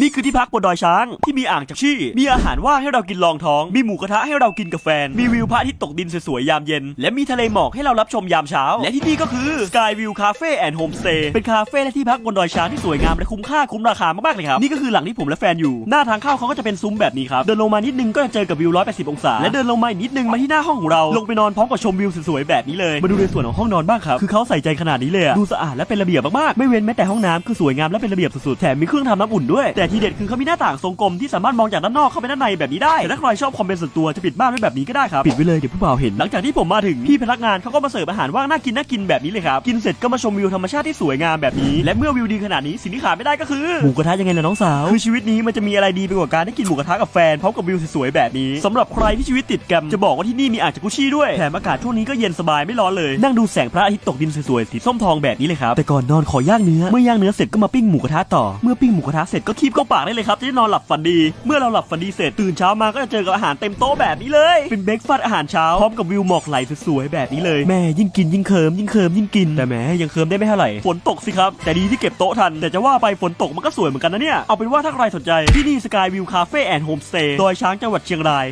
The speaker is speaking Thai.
นี่คือที่พักบนดอยช้าง ที่มีอ่างจากชี่ มีอาหารว่างให้เรากินรองท้อง มีหมูกระทะให้เรากินกับแฟน มีวิวพระอาทิตย์ตกดินสวยๆยามเย็น และมีทะเลหมอกให้เรารับชมยามเช้า และที่นี่ก็คือ Sky View Cafe and Homestay เป็นคาเฟ่และที่พักบนดอยช้างที่สวยงามและคุ้มค่าคุ้มราคามากๆเลยครับ นี่ก็คือหลังที่ผมและแฟนอยู่ หน้าทางเข้าเขาก็จะเป็นซุ้มแบบนี้ครับ เดินลงมานิดนึงก็จะเจอกับวิว 180 องศา และเดินลงมาอีกนิดนึงมาที่หน้าห้องของเรา ลงไปนอนพร้อมกับชมวิวสวยๆแบบนี้เลย มาดูในส่วนของห้องนอนบ้างครับ คือเขาใส่ใจขนาดนี้เลยดูสะอาดและเป็นระเบียบมากๆ ไม่เว้นแม้แต่ห้องน้ำคือสวยงามและเป็นระเบียบสุดๆ แถมมีเครื่องทำน้ำอุ่นด้วยแต่ทีเด็ดคือเขามีหน้าต่างทรงกลมที่สามารถมองจากด้านนอกเข้าไปด้านในแบบนี้ได้แต่ถ้าใครชอบความเป็นส่วนตัวจะปิดบ้านไว้แบบนี้ก็ได้ครับปิดไว้เลยเดี๋ยวผู้บ่าวเห็นหลังจากที่ผมมาถึงพี่พนักงานเขาก็มาเสิร์ฟอาหารว่างน่ากินน่ากินแบบนี้เลยครับกินเสร็จก็มาชมวิวธรรมชาติที่สวยงามแบบนี้และเมื่อวิวดีขนาดนี้สิ่งที่ขาดไม่ได้ก็คือหมูกระทะยังไงล่ะน้องสาวคือชีวิตนี้มันจะมีอะไรดีไปกว่าการได้กินหมูกระทะกับแฟนพร้อมกับวิวสวยๆแบบนี้สำหรับใครที่ชีวิตติดแกรมจะบอกว่าที่นี่มีอ่างจากุชี่ด้วยแถมอากาศช่วงนี้ก็เย็นสบายไม่ร้อนเลยนั่งดูแสงพระอาทิตย์ตกดินสวยๆสีส้มทองแบบนี้เลยครับแต่ก่อนนอนขอย่างเนื้อเมื่อย่างเนื้อเสร็จก็มาปิ้งหมูกระทะต่อเมื่อปิ้งหมูกระทะเสร็จก็คีบเข้าปากได้เลยครับจะได้นอนหลับฝันดี เมื่อเราหลับฝันดีเสร็จตื่นเช้ามาก็จะเจอกับอาหารเต็มโต๊ะแบบนี้เลย เป็นเบรกฟาสต์อาหารเช้าพร้อมกับวิวหมอกไหลสวยๆแบบนี้เลยแม่ยิ่งกินยิ่งเคิมยิ่งเคิมยิ่งกินแต่แม่ยังเคิมได้ไม่เท่าไหร่ฝนตกสิครับแต่ดีที่เก็บโต๊ะทันแต่จะว่าไปฝนตกมันก็สวยเหมือนกันนะเนี่ยเอาเป็นว่าถ้าใครสนใจที่นี่สกายวิวคาเฟ่แอนด์โฮมสเตย์ดอยช้างจังหวัดเชียงราย